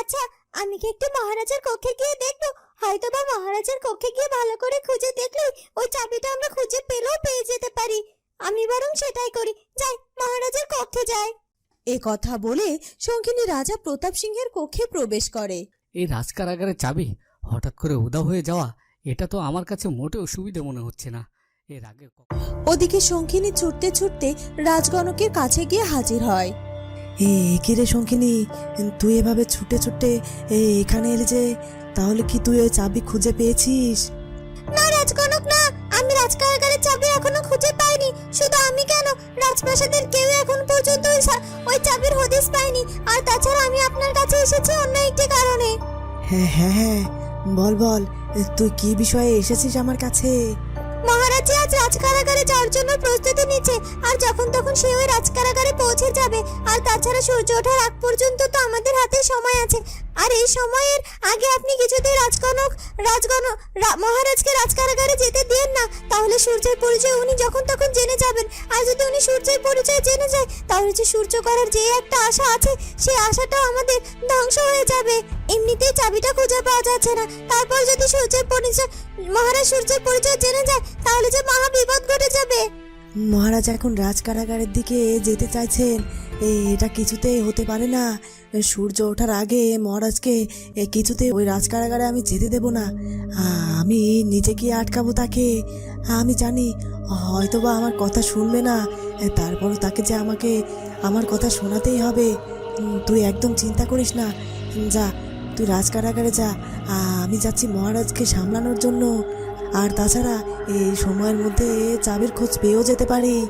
আচ্ছা আমি কি একটু মহারাজের কক্ষে গিয়ে দেখব? হয়তো বা মহারাজের কক্ষে গিয়ে ভালো করে খুঁজে দেখলে ওই চাবিটা আমরা খুঁজে পেলেও পেয়ে যেতে পারি। আমি বরং সেটাই করি। যাই মহারাজের কক্ষে যাই। এ কথা বলে শঙ্খিনী রাজা প্রতাপ সিংহের কক্ষে প্রবেশ করে। এই রাজকারাগারের চাবি হঠাৎ করে উদাও হয়ে যাওয়া এটা তো আমার কাছে মোটেও সুবিধে মনে হচ্ছে না। এর আগে ওদিকে শঙ্খিনী ছুটতে ছুটতে রাজগণকের কাছে গিয়ে হাজির হয়। এ রে শঙ্খিনী তুই এভাবে ছুটে ছুটে এখানে এলি যে তাহলে কি তুই ওই চাবি খুঁজে পেয়েছিস? না রাজকনক না। আমি রাজকারাগারের চাবি এখনও খুঁজে পাইনি। শুধু আমি কেন? রাজপ্রাসাদের কেউ এখন পর্যন্ত ওই চাবির হদিস পাইনি আর তাছাড়া আমি আপনার কাছে এসেছি অন্য একটি কারণে। হ্যাঁ হ্যাঁ হ্যাঁ। বল বল তুই কি বিষয়ে এসেছিস আমার কাছে? মহারাজ আজ রাজকারাগারে যাওয়ার জন্য প্রস্তুতি নিচ্ছে। আর যখন তখন সে ওই রাজকারাগারে পৌঁছে যাবে। আর তাছাড়া সূর্য ওঠার আগ পর্যন্ত তো আমাদের হাতে সময় আছে। আর এই সময়ের আগে আপনি কিছুতেই রাজকনক রাজগণ মহারাজকে রাজকারাগারে যেতে দিন তাহলে সূর্যের পরিচয় উনি যখন তখন জেনে যাবেন। আর যদি উনি সূর্যের পরিচয় জেনে যায়, তাহলে যে সূর্য করার যে একটা আশা আছে সেই আশাটাও আমাদের ধ্বংস হয়ে যাবে। এমনিতেই চাবিটা খুঁজে পাওয়া যাচ্ছে না। তারপর যদি সূর্যের পরিচয়, মহারাজ সূর্যের পরিচয় জেনে যায়, তাহলে যে মহা বিপদ ঘটে যাবে। মহারাজ এখন রাজকারাগারের দিকে যেতে চাইছেন। এটা কিছুতেই হতে পারে না। সূর্য ওঠার আগে মহারাজকে এ, কিছুতেই ওই রাজকারাগারে আমি যেতে দেব না। আমি নিজে গিয়ে আটকাবো তাকে। আমি জানি হয়তোবা আমার কথা শুনবে না। এ, তারপরও তাকে যে আমাকে আমার কথা শোনাতেই হবে। তুই একদম চিন্তা করিস না। যা তুই রাজকারাগারে যা। আমি যাচ্ছি মহারাজকে সামলানোর জন্য। আর তাছাড়া এই সময়ের মধ্যে চাবির খোঁজ পেয়েও যেতে পারি।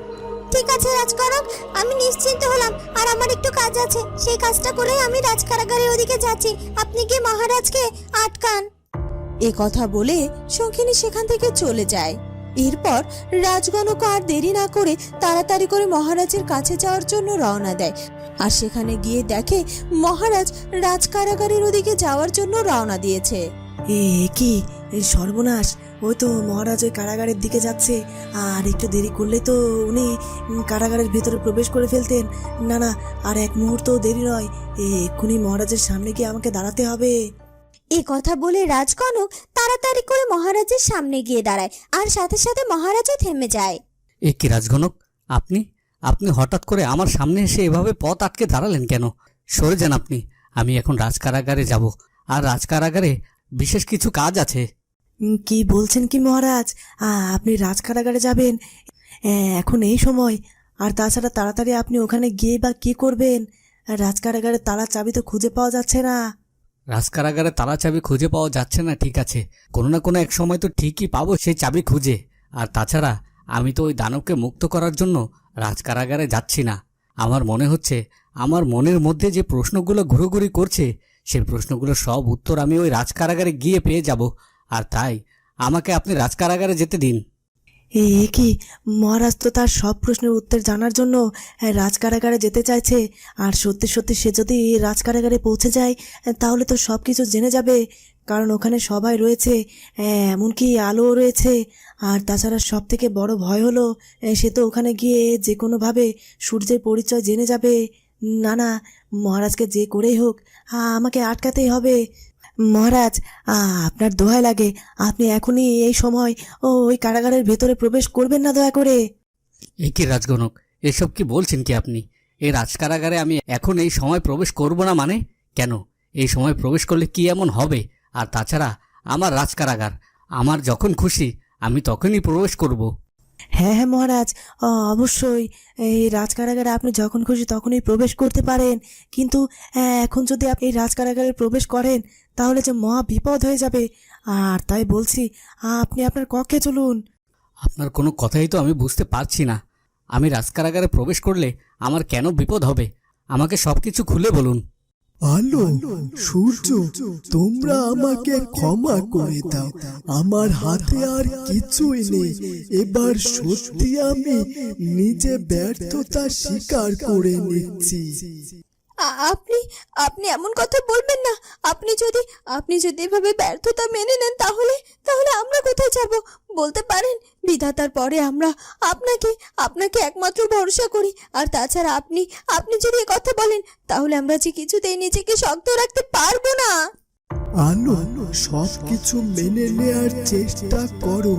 ঠিক আছে রাজকনক আমি নিশ্চিন্ত হলাম আর আমার একটু কাজ আছে। সেই কাজটা করেই আমি রাজকারাগারের ওদিকে যাচ্ছি। আপনি কি মহারাজকে আটকান? এ কথা বলে শঙ্খিনী সেখান থেকে চলে যায়। এরপর রাজগণক আর দেরি না করে তাড়াতাড়ি করে মহারাজের কাছে যাওয়ার জন্য রওনা দেয়। আর সেখানে গিয়ে দেখে মহারাজ রাজকারাগারের ওদিকে যাওয়ার জন্য রওনা দিয়েছে। এ কি? এই সর্বনাশ! ওই তো মহারাজ ওই কারাগারের দিকে যাচ্ছে। আর একটু দেরি করলে তো উনি কারাগারের ভিতরে প্রবেশ করে ফেলতেন। না না আর এক মুহূর্তও দেরি নয়। এ, এক্ষুনি মহারাজের সামনে গিয়ে আমাকে দাঁড়াতে হবে। এ কথা বলে রাজগণক তাড়াতাড়ি করে মহারাজের সামনে গিয়ে দাঁড়ায় আর সাথে সাথে মহারাজও থেমে যায়। এ কি রাজগণক আপনি? আপনি হঠাৎ করে আমার সামনে এসে এভাবে পথ আটকে দাঁড়ালেন কেন? সরে যান আপনি। আমি এখন রাজকারাগারে যাব। আর রাজকারাগারে বিশেষ কিছু কাজ আছে। কি বলছেন কি মহারাজ? আপনি রাজ কারাগারে যাবেন এখন এই সময়। আর তাছাড়া তাড়াতাড়ি আপনি ওখানে গিয়ে বা কি করবেন? রাজ কারাগারে তালা চাবি তো খুঁজে পাওয়া যাচ্ছে না। রাজ কারাগারে তালা চাবি খুঁজে পাওয়া যাচ্ছে না, ঠিক আছে। কোনো না কোনো এক সময় তো ঠিকই পাবো সেই চাবি খুঁজে। আর তাছাড়া আমি তো ওই দানবকে মুক্ত করার জন্য রাজ কারাগারে যাচ্ছি না। আমার মনে হচ্ছে, আমার মনের মধ্যে যে প্রশ্নগুলো ঘুরোঘুরি করছে, সেই প্রশ্নগুলোর সব উত্তর আমি ওই রাজ কারাগারে গিয়ে পেয়ে যাব। আর তাই আমাকে আপনি রাজকারাগারে যেতে দিন। এ কি? মহারাজ তো তার সব প্রশ্নের উত্তর জানার জন্য রাজকারাগারে যেতে চাইছে। আর সত্যি সত্যি সে যদি রাজকারাগারে পৌঁছে যায় তাহলে তো সব কিছু জেনে যাবে। কারণ ওখানে সবাই রয়েছে এমনকি আলোও রয়েছে। আর তাছাড়া সব থেকে বড় ভয় হলো সে তো ওখানে গিয়ে যে কোনোভাবে সূর্যের পরিচয় জেনে যাবে। না না, মহারাজকে যে করেই হোক আমাকে আটকাতেই হবে। মহারাজ আপনার দোহাই লাগে। আপনি এখনই এই সময় ও ওই কারাগারের ভেতরে প্রবেশ করবেন না দয়া করে। এই কি রাজগণক এসব কি বলছেন কি আপনি? এই রাজকারাগারে আমি এখন এই সময় প্রবেশ করব না মানে? কেন? এই সময় প্রবেশ করলে কি এমন হবে? আর তাছাড়া আমার রাজকারাগার আমার যখন খুশি আমি তখনই প্রবেশ করব। হ্যাঁ হ্যাঁ মহারাজ অবশ্যই। এই রাজকারাগারে আপনি যখন খুশি তখনই প্রবেশ করতে পারেন। কিন্তু এখন যদি আপনি এই রাজকারাগারে প্রবেশ করেন তাহলে যে মহা বিপদ হয়ে যাবে। আর তাই বলছি আপনি আপনার কক্ষে চলুন। আপনার কোনো কথাই তো আমি বুঝতে পারছি না। আমি রাজকারাগারে প্রবেশ করলে আমার কেন বিপদ হবে? আমাকে সবকিছু খুলে বলুন। আলো সূর্য তোমরা আমাকে ক্ষমা করে দাও। আমার হাতে আর কিছুই নেই। এবার সত্যি আমি নিজে ব্যর্থতা স্বীকার করে নিচ্ছি। আপনি আপনি এমন কথা বলবেন না। আপনি যদি আপনি যদি এভাবে ব্যর্থতা মেনে নেন তাহলে তাহলে আমরা কোথায় যাব? বলতে পারেন, বিধাতার পরে আমরা আপনাকে আপনাকে একমাত্র ভরসা করি। আর তাছাড়া আপনি আপনি যদি কথা বলেন, তাহলে আমরা যে কিছুতেই নিজেকে শক্ত রাখতে পারব না। আলো সব কিছু মেনে নেয়ার চেষ্টা করো।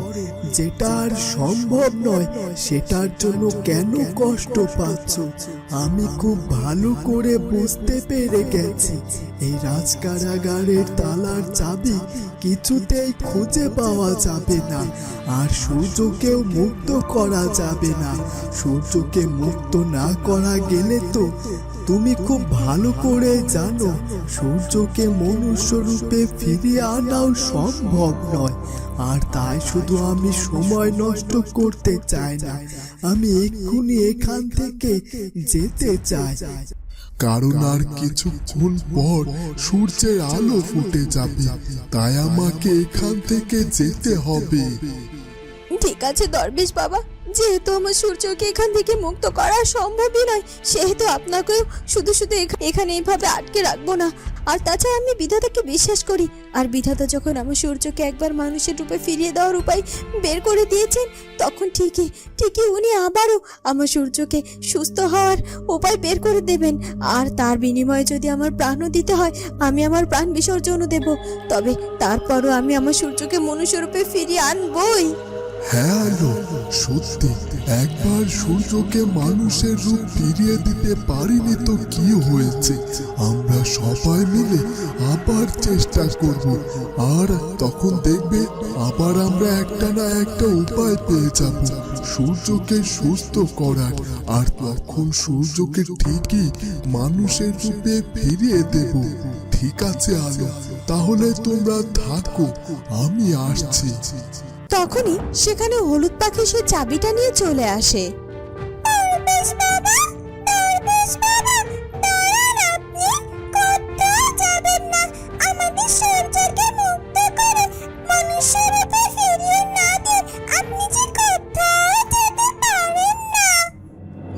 যেটা আর সম্ভব নয়, সেটার জন্য কেন কষ্ট পাচ্ছ? আমি খুব ভালো করে বুঝতে পেরে গেছি। এই রাজকারাগারের তালার চাবি কিছুতেই খুঁজে পাওয়া যাবে না, আর সূর্যকেও মুক্ত করা যাবে না। সূর্যকে মুক্ত না করা গেলে তো তুমি খুব ভালো করে জানো সূর্যকে মনুষ্য রূপে ফিরিয়ে আনাও সম্ভব নয়। আর তাই শুধু আমি সময় নষ্ট করতে চাই না আমি এক্ষুনি এখান থেকে যেতে চাই। কারণ আর কিছুক্ষণ পর সূর্যের আলো ফুটে যাবে তাই আমাকে এখান থেকে যেতে হবে। ঠিক আছে দরবেশ বাবা যেহেতু আমার সূর্যকে এখান থেকে মুক্ত করা সম্ভবই নয়, সেহেতু আপনাকেও শুধু শুধু এখানে এইভাবে আটকে রাখব না। আর তাছাড়া আমি বিধাতাকে বিশ্বাস করি। আর বিধাতা যখন আমার সূর্যকে একবার মানুষের রূপে ফিরিয়ে দেওয়ার উপায় বের করে দিয়েছেন, তখন ঠিকই ঠিকই উনি আবারও আমার সূর্যকে সুস্থ হওয়ার উপায় বের করে দেবেন। আর তার বিনিময়ে যদি আমার প্রাণও দিতে হয়, আমি আমার প্রাণ বিসর্জনও দেব। তবে তারপরও আমি আমার সূর্যকে মনুষ্যরূপে ফিরিয়ে আনবই। হ্যাঁ আলো সত্যি, একবার সূর্যকে মানুষের রূপ ফিরিয়ে দিতে পারিনি তো কি হয়েছে? আমরা সবাই মিলে আবার চেষ্টা করব। আর তখন দেখবে আবার আমরা একটা না একটা উপায় পেয়ে যাব। সূর্যকে সুস্থ করার। আর তখন সূর্যকে ঠিকই মানুষের রূপে ফিরিয়ে দেব। ঠিক আছে আলো, তাহলে তোমরা থাকো, আমি আসছি। তখনই সেখানে হলুদ পাখি সে চাবিটা নিয়ে চলে আসে।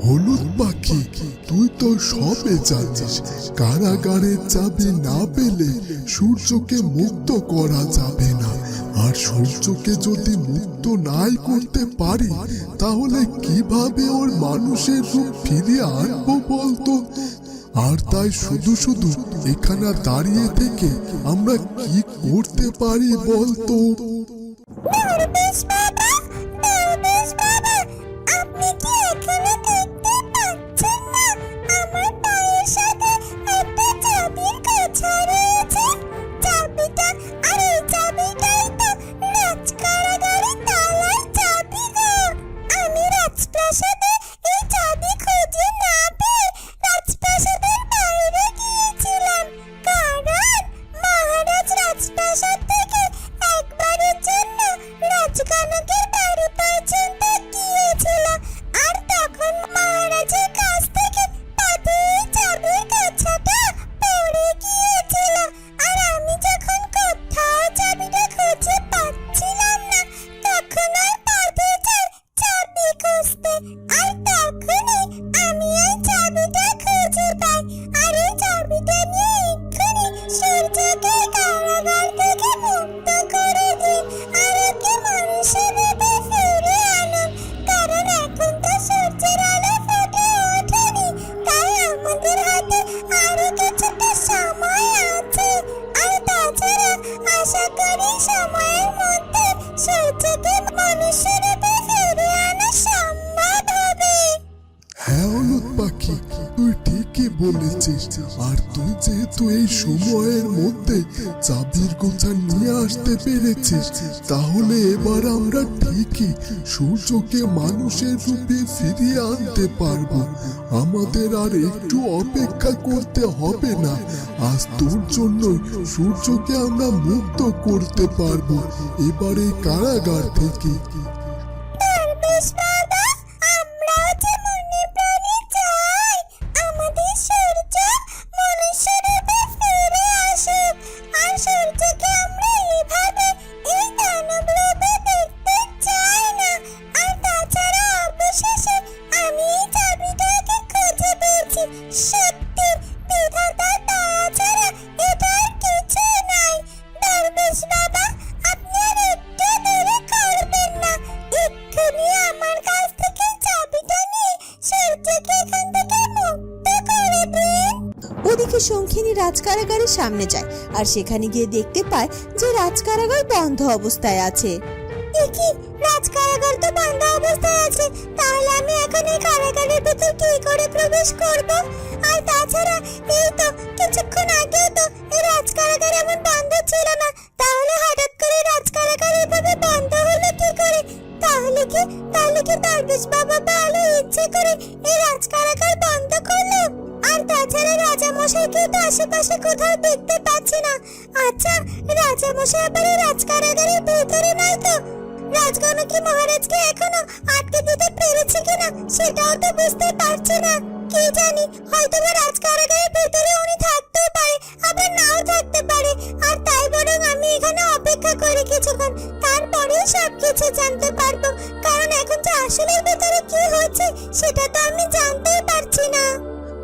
হলুদ পাখি তুই তো সবে জানিস কারাগারের চাবি না পেলে সূর্যকে মুক্ত করা যাবে না। আর সূর্যকে যদি মুক্ত নাই করতে পারি, তাহলে কীভাবে ওর মানুষের রূপ ফিরিয়ে আনব বলতো? আর তাই শুধু শুধু এখানে দাঁড়িয়ে থেকে আমরা কি করতে পারি বলতো? সময়ের মধ্যে চাবির গোছা নিয়ে আসতে পেরেছিস। তাহলে এবার আমরা ঠিকই সূর্যকে মানুষের রূপে ফিরিয়ে আনতে পারব। আমাদের আর একটু অপেক্ষা করতে হবে না। আজ তোর জন্য সূর্যকে আমরা মুক্ত করতে পারব। এবারে কারাগার থেকে সামনে যায় আর সেখানে গিয়ে দেখতে পায় যে রাজকারাগার বন্ধ অবস্থায় আছে। কি? রাজ কারাগার তো বন্ধ অবস্থায় আছে। তাহলে আমি এখন এই কারাগারের ভিতর কি করে প্রবেশ করব? আর তাছাড়া এই তো কিছুক্ষণ আগেও তো এই রাজ কারাগার এমন বন্ধ ছিল না। তাহলে হঠাৎ করে রাজ কারাগার এভাবে বন্ধ হলো কি করে? তাহলে কি? তাহলে কি দরবেশ বাবা ভালো ইচ্ছে করে এই রাজ কারাগার বন্ধ করল? আর তাছাড়া রাজা মশাইকে তো আশেপাশে কোথাও দেখতে পাচ্ছি না। আচ্ছা রাজা মশাই আবার এই রাজ ভেতরে নাই তো? রাজগণ কি মহারাজকে এখনও আটকে দিতে পেরেছে কিনা, সেটাও তো বুঝতে পারছি না। কি জানি হয়তো বা রাজকারাগারের ভেতরে উনি থাকতেও পারে, আবার নাও থাকতে পারে। আর তাই বরং আমি এখানে অপেক্ষা করি কিছুক্ষণ, তারপরেই সবকিছু জানতে পারব। কারণ এখন যে আসলে ভেতরে কি হচ্ছে সেটা তো আমি জানতেই পারছি না।